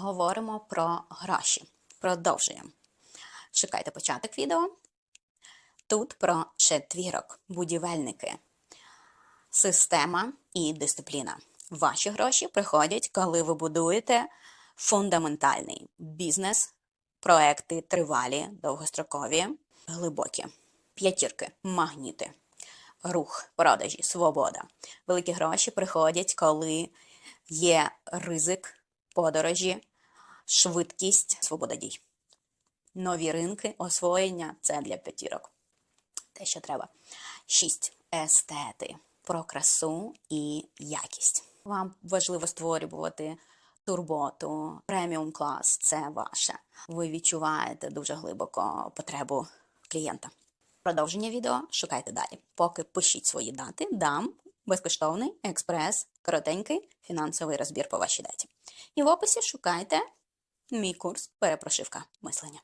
говоримо про гроші. Продовжуємо. Шукайте початок відео. Тут про четвірок, будівельники, система і дисципліна. Ваші гроші приходять, коли ви будуєте фундаментальний бізнес, проекти тривалі, довгострокові, глибокі. П'ятірки, магніти, рух, продажі, свобода. Великі гроші приходять, коли є ризик, подорожі, швидкість, свобода дій. Нові ринки, освоєння це для п'ятірок. Те, що треба. Шість. Естети. Про красу і якість. Вам важливо створювати турботу, преміум клас це ваше. Ви відчуваєте дуже глибоко потребу клієнта. Продовження відео шукайте далі. Поки пишіть свої дати, дам безкоштовний експрес, коротенький фінансовий розбір по вашій даті. І в описі шукайте мій курс Перепрошивка мислення.